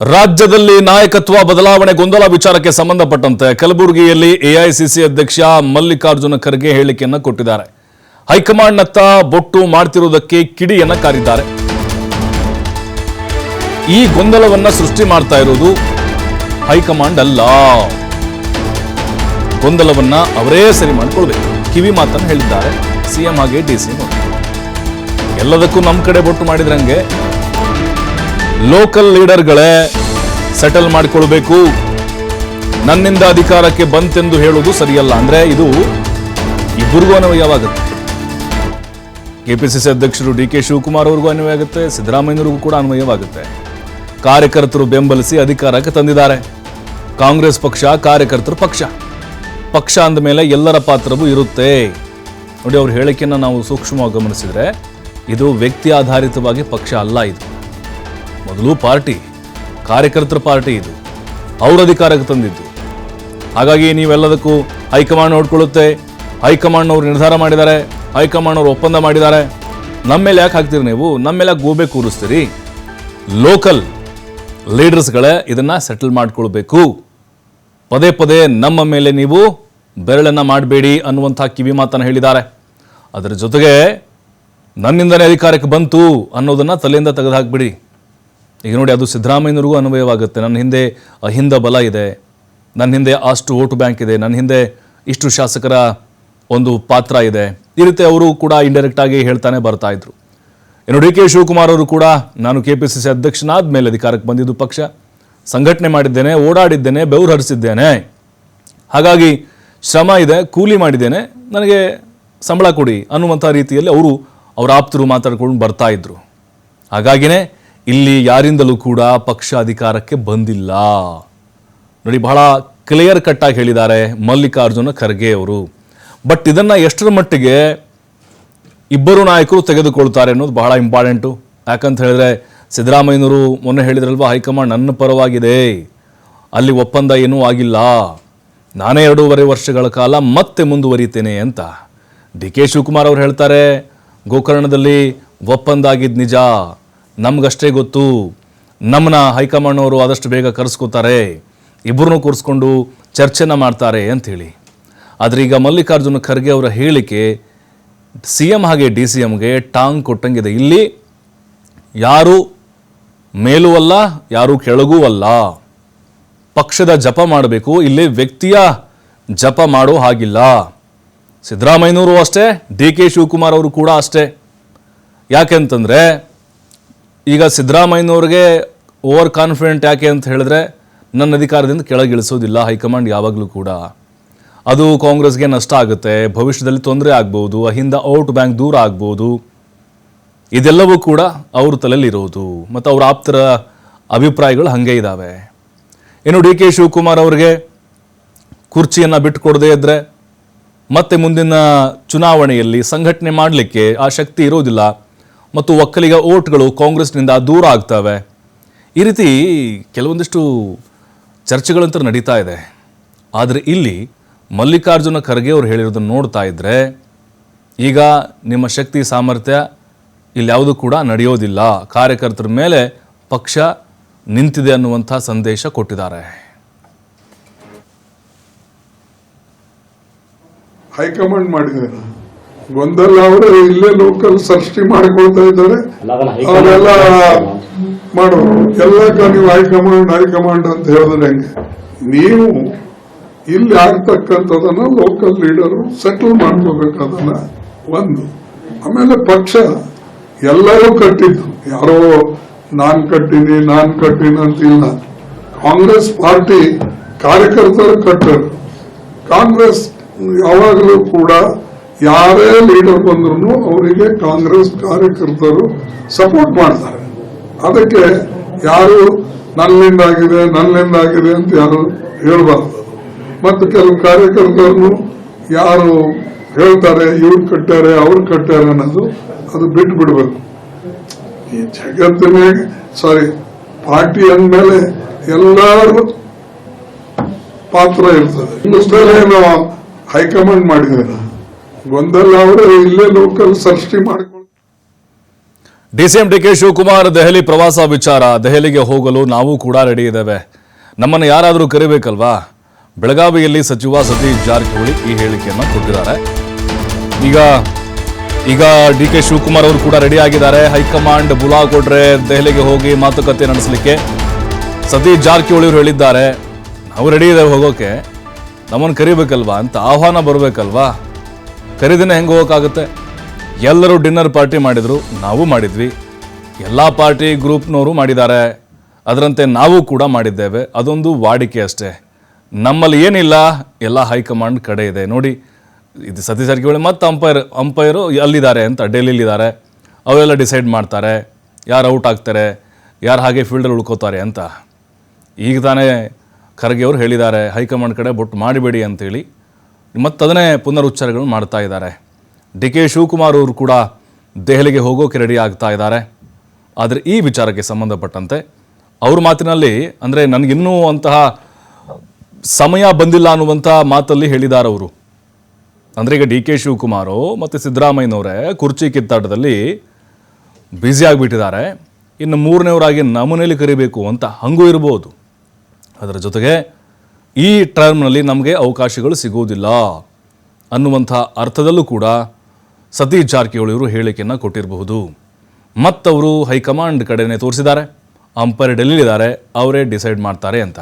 ರಾಜ್ಯದಲ್ಲಿ ನಾಯಕತ್ವ ಬದಲಾವಣೆ ಗೊಂದಲ ವಿಚಾರಕ್ಕೆ ಸಂಬಂಧಪಟ್ಟಂತೆ ಕಲಬುರಗಿಯಲ್ಲಿ ಎಐಸಿಸಿ ಅಧ್ಯಕ್ಷ ಮಲ್ಲಿಕಾರ್ಜುನ ಖರ್ಗೆ ಹೇಳಿಕೆಯನ್ನು ಕೊಟ್ಟಿದ್ದಾರೆ. ಹೈಕಮಾಂಡ್ನತ್ತ ಬೊಟ್ಟು ಮಾಡ್ತಿರುವುದಕ್ಕೆ ಕಿಡಿಯನ್ನ ಕಾರಿದ್ದಾರೆ. ಈ ಗೊಂದಲವನ್ನ ಸೃಷ್ಟಿ ಮಾಡ್ತಾ ಇರುವುದು ಹೈಕಮಾಂಡ್ ಅಲ್ಲ ಗೊಂದಲವನ್ನ ಅವರೇ ಸರಿ ಮಾಡಿಕೊಳ್ಬೇಕು. ಕಿವಿ ಮಾತನ್ನು ಹೇಳಿದ್ದಾರೆ. ಸಿಎಂ ಹಾಗೆ ಡಿ ಸಿ ಎಲ್ಲದಕ್ಕೂ ನಮ್ಮ ಕಡೆ ಬೊಟ್ಟು ಮಾಡಿದ್ರಂಗೆ ಲೋಕಲ್ ಲೀಡರ್ಗಳೇ ಸೆಟಲ್ ಮಾಡಿಕೊಳ್ಬೇಕು. ನನ್ನಿಂದ ಅಧಿಕಾರಕ್ಕೆ ಬಂತೆಂದು ಹೇಳುವುದು ಸರಿಯಲ್ಲ. ಅಂದ್ರೆ ಇದು ಇಬ್ಬರಿಗೂ ಅನ್ವಯವಾಗುತ್ತೆ ಕೆಪಿಸಿಸಿ ಅಧ್ಯಕ್ಷರು ಡಿ ಕೆ ಶಿವಕುಮಾರ್ ಅವ್ರಿಗೂ ಅನ್ವಯ ಆಗುತ್ತೆ ಸಿದ್ದರಾಮಯ್ಯವ್ರಿಗೂ ಕೂಡ ಅನ್ವಯವಾಗುತ್ತೆ ಕಾರ್ಯಕರ್ತರು ಬೆಂಬಲಿಸಿ ಅಧಿಕಾರಕ್ಕೆ ತಂದಿದ್ದಾರೆ. ಕಾಂಗ್ರೆಸ್ ಪಕ್ಷ, ಕಾರ್ಯಕರ್ತರು ಪಕ್ಷ. ಪಕ್ಷ ಅಂದ ಮೇಲೆ ಎಲ್ಲರ ಪಾತ್ರವೂ ಇರುತ್ತೆ. ನೋಡಿ, ಅವ್ರ ಹೇಳಿಕೆಯನ್ನು ನಾವು ಸೂಕ್ಷ್ಮವಾಗಿ ಗಮನಿಸಿದರೆ, ಇದು ವ್ಯಕ್ತಿ ಆಧಾರಿತವಾಗಿ ಪಕ್ಷ ಅಲ್ಲ ಇದು. ಮೊದಲು ಪಾರ್ಟಿ, ಕಾರ್ಯಕರ್ತರ ಪಾರ್ಟಿ ಇದು. ಅವ್ರ ಅಧಿಕಾರಕ್ಕೆ ತಂದಿದ್ದು. ಹಾಗಾಗಿ ನೀವೆಲ್ಲದಕ್ಕೂ ಹೈಕಮಾಂಡ್ ನೋಡ್ಕೊಳ್ಳುತ್ತೆ. ಹೈಕಮಾಂಡ್ ಅವರು ನಿರ್ಧಾರ ಮಾಡಿದ್ದಾರೆ. ಹೈಕಮಾಂಡ್ ಅವರು ಒಪ್ಪಂದ ಮಾಡಿದ್ದಾರೆ. ನಮ್ಮ ಮೇಲೆ ಯಾಕೆ ಹಾಕ್ತೀರಿ ನೀವು? ನಮ್ಮ ಮೇಲೆ ಯಾಕೆ ಗೋಬೆ ಕೂರಿಸ್ತೀರಿ. ಲೋಕಲ್ ಲೀಡರ್ಸ್ಗಳೇ ಇದನ್ನು ಸೆಟಲ್ ಮಾಡ್ಕೊಳ್ಬೇಕು. ಪದೇ ಪದೇ ನಮ್ಮ ಮೇಲೆ ನೀವು ಬೆರಳನ್ನು ಮಾಡಬೇಡಿ ಅನ್ನುವಂಥ ಕಿವಿ ಮಾತನ್ನು ಹೇಳಿದ್ದಾರೆ. ಅದರ ಜೊತೆಗೆ ನನ್ನಿಂದನೇ ಅಧಿಕಾರಕ್ಕೆ ಬಂತು ಅನ್ನೋದನ್ನು ತಲೆಯಿಂದ ತೆಗೆದು ಹಾಕ್ಬಿಡಿ. ಈಗ ನೋಡಿ, ಅದು ಸಿದ್ದರಾಮಯ್ಯನವ್ರಿಗೂ ಅನ್ವಯವಾಗುತ್ತೆ. ನನ್ನ ಹಿಂದೆ ಅಹಿಂದ ಬಲ ಇದೆ. ನನ್ನ ಹಿಂದೆ ಅಷ್ಟು ಓಟು ಬ್ಯಾಂಕ್ ಇದೆ. ನನ್ನ ಹಿಂದೆ ಇಷ್ಟು ಶಾಸಕರ ಒಂದು ಪಾತ್ರ ಇದೆ. ಈ ರೀತಿ ಅವರು ಕೂಡ ಇಂಡೈರೆಕ್ಟ್ ಆಗಿ ಹೇಳ್ತಾನೆ ಬರ್ತಾ ಇದ್ರು. ಇನ್ನು ಡಿ ಕೆ ಶಿವಕುಮಾರ್ ಅವರು ಕೂಡ, ನಾನು ಕೆ ಪಿ ಸಿ ಸಿ ಅಧ್ಯಕ್ಷನಾದ ಮೇಲೆ ಅಧಿಕಾರಕ್ಕೆ ಬಂದಿದ್ದು ಪಕ್ಷ. ಸಂಘಟನೆ ಮಾಡಿದ್ದೇನೆ, ಓಡಾಡಿದ್ದೇನೆ, ಬೆವರು ಹರಿಸಿದ್ದೇನೆ. ಹಾಗಾಗಿ ಶ್ರಮ ಇದೆ, ಕೂಲಿ ಮಾಡಿದ್ದೇನೆ. ನನಗೆ ಸಂಬಳ ಕೊಡಿ ಅನ್ನುವಂಥ ರೀತಿಯಲ್ಲಿ ಅವರು ಅವರ ಆಪ್ತರು ಮಾತಾಡ್ಕೊಂಡು ಬರ್ತಾ ಇದ್ರು. ಹಾಗಾಗಿನೇ ಇಲ್ಲಿ ಯಾರಿಂದಲೂ ಕೂಡ ಪಕ್ಷ ಅಧಿಕಾರಕ್ಕೆ ಬಂದಿಲ್ಲ. ನೋಡಿ, ಬಹಳ ಕ್ಲಿಯರ್ ಕಟ್ ಆಗಿ ಹೇಳಿದ್ದಾರೆ ಮಲ್ಲಿಕಾರ್ಜುನ ಖರ್ಗೆ ಅವರು. ಬಟ್ ಇದನ್ನು ಎಷ್ಟರ ಮಟ್ಟಿಗೆ ಇಬ್ಬರು ನಾಯಕರು ತೆಗೆದುಕೊಳ್ತಾರೆ ಅನ್ನೋದು ಬಹಳ ಇಂಪಾರ್ಟೆಂಟು ಯಾಕಂತ ಹೇಳಿದ್ರೆ ಸಿದ್ದರಾಮಯ್ಯನವರು ಮೊನ್ನೆ ಹೇಳಿದ್ರಲ್ವಾ, ಹೈಕಮಾಂಡ್ ನನ್ನ ಪರವಾಗಿದೆ. ಅಲ್ಲಿ ಒಪ್ಪಂದ ಏನೂ ಆಗಿಲ್ಲ. ನಾನೇ ಎರಡೂವರೆ ವರ್ಷಗಳ ಕಾಲ ಮತ್ತೆ ಮುಂದುವರಿತೇನೆ ಅಂತ ಡಿ ಕೆ ಶಿವಕುಮಾರ್ ಅವರು ಹೇಳ್ತಾರೆ, ಗೋಕರ್ಣದಲ್ಲಿ ಒಪ್ಪಂದ ಆಗಿದ್ದು ನಿಜ. ನಮ್ಗಷ್ಟೇ ಗೊತ್ತು. ನಮ್ಮನ್ನ ಹೈಕಮಾಂಡ್ನವರು ಆದಷ್ಟು ಬೇಗ ಕರೆಸ್ಕೋತಾರೆ. ಇಬ್ಬರನ್ನೂ ಕೂರಿಸ್ಕೊಂಡು ಚರ್ಚೆನ ಮಾಡ್ತಾರೆ ಅಂಥೇಳಿ. ಆದರೆ ಈಗ ಮಲ್ಲಿಕಾರ್ಜುನ ಖರ್ಗೆ ಅವರ ಹೇಳಿಕೆ ಸಿ ಎಂ ಹಾಗೆ ಡಿ ಸಿ ಎಮ್ಗೆ ಟಾಂಗ್ ಕೊಟ್ಟಂಗಿದೆ. ಇಲ್ಲಿ ಯಾರು ಮೇಲೂ ಅಲ್ಲ, ಯಾರು ಕೆಳಗೂ ಅಲ್ಲ. ಪಕ್ಷದ ಜಪ ಮಾಡಬೇಕು. ಇಲ್ಲಿ ವ್ಯಕ್ತಿಯ ಜಪ ಮಾಡೋ ಹಾಗಿಲ್ಲ. ಸಿದ್ದರಾಮಯ್ಯನವರು ಅಷ್ಟೇ, ಡಿ ಕೆ ಶಿವಕುಮಾರ್ ಅವರು ಕೂಡ ಅಷ್ಟೇ. ಯಾಕೆಂತಂದರೆ ಈಗ ಸಿದ್ದರಾಮಯ್ಯನವ್ರಿಗೆ ಓವರ್ ಕಾನ್ಫಿಡೆಂಟ್ ಯಾಕೆ ಅಂತ ಹೇಳಿದ್ರೆ ನನ್ನ ಅಧಿಕಾರದಿಂದ ಕೆಳಗಿಳಿಸೋದಿಲ್ಲ, ಹೈಕಮಾಂಡ್ ಯಾವಾಗಲೂ ಕೂಡ. ಅದು ಕಾಂಗ್ರೆಸ್ಗೆ ನಷ್ಟ ಆಗುತ್ತೆ, ಭವಿಷ್ಯದಲ್ಲಿ ತೊಂದರೆ ಆಗ್ಬೋದು, ಅಹಿಂದ ಔಟ್ ಬ್ಯಾಂಕ್ ದೂರ ಆಗ್ಬೋದು. ಇದೆಲ್ಲವೂ ಕೂಡ ಅವ್ರ ತಲೆಯಲ್ಲಿರೋದು ಮತ್ತು ಅವ್ರ ಆಪ್ತರ ಅಭಿಪ್ರಾಯಗಳು ಹಾಗೆ ಇದ್ದಾವೆ ಇನ್ನು ಡಿ ಕೆ ಶಿವಕುಮಾರ್ ಅವರಿಗೆ ಕುರ್ಚಿಯನ್ನು ಬಿಟ್ಟುಕೊಡದೇ ಇದ್ದರೆ ಮತ್ತೆ ಮುಂದಿನ ಚುನಾವಣೆಯಲ್ಲಿ ಸಂಘಟನೆ ಮಾಡಲಿಕ್ಕೆ ಆ ಶಕ್ತಿ ಇರೋದಿಲ್ಲ. ಮತ್ತು ಒಕ್ಕಲಿಗ ಓಟ್ಗಳು ಕಾಂಗ್ರೆಸ್ನಿಂದ ದೂರ ಆಗ್ತವೆ. ಈ ರೀತಿ ಕೆಲವೊಂದಿಷ್ಟು ಚರ್ಚೆಗಳಂತೂ ನಡೀತಾ ಇದೆ. ಆದರೆ ಇಲ್ಲಿ ಮಲ್ಲಿಕಾರ್ಜುನ ಖರ್ಗೆ ಅವರು ಹೇಳಿರೋದನ್ನು ನೋಡ್ತಾ ಇದ್ದರೆ ಈಗ ನಿಮ್ಮ ಶಕ್ತಿ, ಸಾಮರ್ಥ್ಯ ಇಲ್ಲಿ ಯಾವುದೂ ಕೂಡ ನಡೆಯೋದಿಲ್ಲ. ಕಾರ್ಯಕರ್ತರ ಮೇಲೆ ಪಕ್ಷ ನಿಂತಿದೆ ಅನ್ನುವಂಥ ಸಂದೇಶ ಕೊಟ್ಟಿದ್ದಾರೆ. ಹೈಕಮಾಂಡ್ ಮಾಡಿದ್ದಾರೆ ಗೊಂದಲ ಅವರು ಇಲ್ಲೇ ಲೋಕಲ್ ಸೃಷ್ಟಿ ಮಾಡಿಕೊಳ್ತಾ ಇದ್ದಾರೆ. ಅವರೆಲ್ಲ ಮಾಡು. ಎಲ್ಲ ನೀವು ಹೈಕಮಾಂಡ್ ಹೈಕಮಾಂಡ್ ಅಂತ ಹೇಳಿದ್ರೆ ಹೆಂಗೆ? ನೀವು ಇಲ್ಲಿ ಆಗ್ತಕ್ಕಂಥದನ್ನ ಲೋಕಲ್ ಲೀಡರು ಸೆಟಲ್ ಮಾಡ್ಕೋಬೇಕಾದನ್ನ ಒಂದು. ಆಮೇಲೆ ಪಕ್ಷ ಎಲ್ಲರೂ ಕಟ್ಟಿದ್ದು. ಯಾರೋ ನಾನ್ ಕಟ್ಟಿನಿ ನಾನ್ ಕಟ್ಟಿನಿ ಅಂತಿಲ್ಲ. ಕಾಂಗ್ರೆಸ್ ಪಾರ್ಟಿ ಕಾರ್ಯಕರ್ತರು ಕಟ್ಟರು ಕಾಂಗ್ರೆಸ್ ಯಾವಾಗಲೂ ಕೂಡ ಯಾರೇ ಲೀಡರ್ ಬಂದ್ರು ಅವರಿಗೆ ಕಾಂಗ್ರೆಸ್ ಕಾರ್ಯಕರ್ತರು ಸಪೋರ್ಟ್ ಮಾಡ್ತಾರೆ. ಅದಕ್ಕೆ ಯಾರು ನನ್ನಿಂದಾಗಿದೆ ನನ್ನಿಂದಾಗಿದೆ ಅಂತ ಯಾರು ಹೇಳಬಾರ್ದು. ಮತ್ತು ಕೆಲವು ಕಾರ್ಯಕರ್ತರನ್ನು ಯಾರು ಹೇಳ್ತಾರೆ, ಇವ್ರು ಕಟ್ಟಾರೆ ಅವ್ರು ಕಟ್ಟಾರೆ ಅನ್ನೋದು ಅದು ಬಿಟ್ಟು ಬಿಡಬೇಕು ಈ ಜಗತ್ತಿನ, ಸಾರಿ, ಪಾರ್ಟಿ ಅಂದಮೇಲೆ ಎಲ್ಲರೂ ಪಾತ್ರ ಇರ್ತದೆ. ಹಿಂದೂಸ್ತಾನೇನು ಹೈಕಮಾಂಡ್ ಮಾಡಿದಾರೆ ಗೊಂದಲ ಅವರು, ಇಲ್ಲೇ ಲೋಕಲ್ ಸೃಷ್ಟಿ ಮಾಡಿಕೊಂಡು DCM D K Shivakumar, Delhi ಪ್ರವಾಸ ವಿಚಾರ. ದೆಹಲಿಗೆ ಹೋಗಲು ನಾವು ಕೂಡ ರೆಡಿ ಇದ್ದೇವೆ. ನಮ್ಮನ್ನು ಯಾರಾದರೂ ಕರಿಬೇಕಲ್ವಾ? ಬೆಳಗಾವಿಯಲ್ಲಿ ಸಚಿವ ಸತೀಶ್ ಜಾರಕಿಹೊಳಿ ಈ ಹೇಳಿಕೆಯನ್ನು ಕೊಟ್ಟಿದ್ದಾರೆ. ಈಗ ಈಗ ಡಿ ಕೆ ಶಿವಕುಮಾರ್ ಅವರು ಕೂಡ ರೆಡಿ ಆಗಿದ್ದಾರೆ. ಹೈಕಮಾಂಡ್ ಬುಲಾ ಕೊಟ್ರೆ ದೆಹಲಿಗೆ ಹೋಗಿ ಮಾತುಕತೆ ನಡೆಸಲಿಕ್ಕೆ. ಸತೀಶ್ ಜಾರಕಿಹೊಳಿ ಅವರು ಹೇಳಿದ್ದಾರೆ. ನಾವು ರೆಡಿ ಇದ್ದೇವೆ ಹೋಗೋಕೆ. ನಮ್ಮನ್ನು ಕರಿಬೇಕಲ್ವಾ? ಅಂತ ಆಹ್ವಾನ ಬರಬೇಕಲ್ವಾ? ಕರೀದಿನ ಹೆಂಗೆ ಹೋಗೋಕ್ಕಾಗುತ್ತೆ ಎಲ್ಲರೂ ಡಿನ್ನರ್ ಪಾರ್ಟಿ ಮಾಡಿದರು, ನಾವು ಮಾಡಿದ್ವಿ. ಎಲ್ಲ ಪಾರ್ಟಿ ಗ್ರೂಪ್ನವರು ಮಾಡಿದ್ದಾರೆ. ಅದರಂತೆ ನಾವು ಕೂಡ ಮಾಡಿದ್ದೇವೆ. ಅದೊಂದು ವಾಡಿಕೆ ಅಷ್ಟೇ. ನಮ್ಮಲ್ಲಿ ಏನಿಲ್ಲ, ಎಲ್ಲ ಹೈಕಮಾಂಡ್ ಕಡೆ ಇದೆ. ನೋಡಿ, ಇದು ಸತೀಶ್ ಜಾರಕಿಹೊಳಿ ಮತ್ತು ಅಂಪೈರ್, ಅಂಪೈರು ಅಲ್ಲಿದ್ದಾರೆ ಅಂತ ಡೆಲ್ಲಿಲಿದ್ದಾರೆ ಅವೆಲ್ಲ ಡಿಸೈಡ್ ಮಾಡ್ತಾರೆ. ಯಾರು ಔಟ್ ಆಗ್ತಾರೆ, ಯಾರು ಹಾಗೆ ಫೀಲ್ಡಲ್ಲಿ ಉಳ್ಕೋತಾರೆ ಅಂತ. ಈಗ ತಾನೇ ಖರ್ಗೆ ಅವರು ಹೇಳಿದ್ದಾರೆ, ಹೈಕಮಾಂಡ್ ಕಡೆ ಬೊಟ್ಟು ಮಾಡಿಬೇಡಿ ಅಂತೇಳಿ. ಮತ್ತು ಅದನ್ನೇ ಪುನರುಚ್ಚಾರಗಳನ್ನು ಮಾಡ್ತಾ ಇದ್ದಾರೆ. ಡಿ ಕೆ ಶಿವಕುಮಾರ್ ಅವರು ಕೂಡ ದೆಹಲಿಗೆ ಹೋಗೋಕೆ ರೆಡಿ ಆಗ್ತಾ ಇದ್ದಾರೆ. ಆದರೆ ಈ ವಿಚಾರಕ್ಕೆ ಸಂಬಂಧಪಟ್ಟಂತೆ ಅವ್ರ ಮಾತಿನಲ್ಲಿ, ಅಂದರೆ ನನಗಿನ್ನೂ ಅಂತಹ ಸಮಯ ಬಂದಿಲ್ಲ ಅನ್ನುವಂಥ ಮಾತಲ್ಲಿ ಹೇಳಿದ್ದಾರೆ ಅವರು. ಅಂದರೆ ಈಗ ಡಿ ಕೆ ಶಿವಕುಮಾರು ಮತ್ತು ಸಿದ್ದರಾಮಯ್ಯನವರೇ ಕುರ್ಚಿ ಕಿತ್ತಾಟದಲ್ಲಿ ಬ್ಯುಸಿ ಆಗಿಬಿಟ್ಟಿದ್ದಾರೆ. ಇನ್ನು ಮೂರನೇವರಾಗಿ ನಮ್ಮನೇಲಿ ಕರಿಬೇಕು ಅಂತ ಹಂಗೂ ಇರ್ಬೋದು. ಅದರ ಜೊತೆಗೆ ಈ ಟರ್ಮ್ನಲ್ಲಿ ನಮಗೆ ಅವಕಾಶಗಳು ಸಿಗುವುದಿಲ್ಲ ಅನ್ನುವಂಥ ಅರ್ಥದಲ್ಲೂ ಕೂಡ ಸತೀಶ್ ಜಾರಕಿಹೊಳಿ ಅವರು ಹೇಳಿಕೆಯನ್ನು ಕೊಟ್ಟಿರಬಹುದು. ಮತ್ತವರು ಹೈಕಮಾಂಡ್ ಕಡೆನೇ ತೋರಿಸಿದ್ದಾರೆ. ಅಂಪೈರ್ ಡೆಲ್ಲಿಲಿದ್ದಾರೆ. ಅವರೇ ಡಿಸೈಡ್ ಮಾಡ್ತಾರೆ ಅಂತ.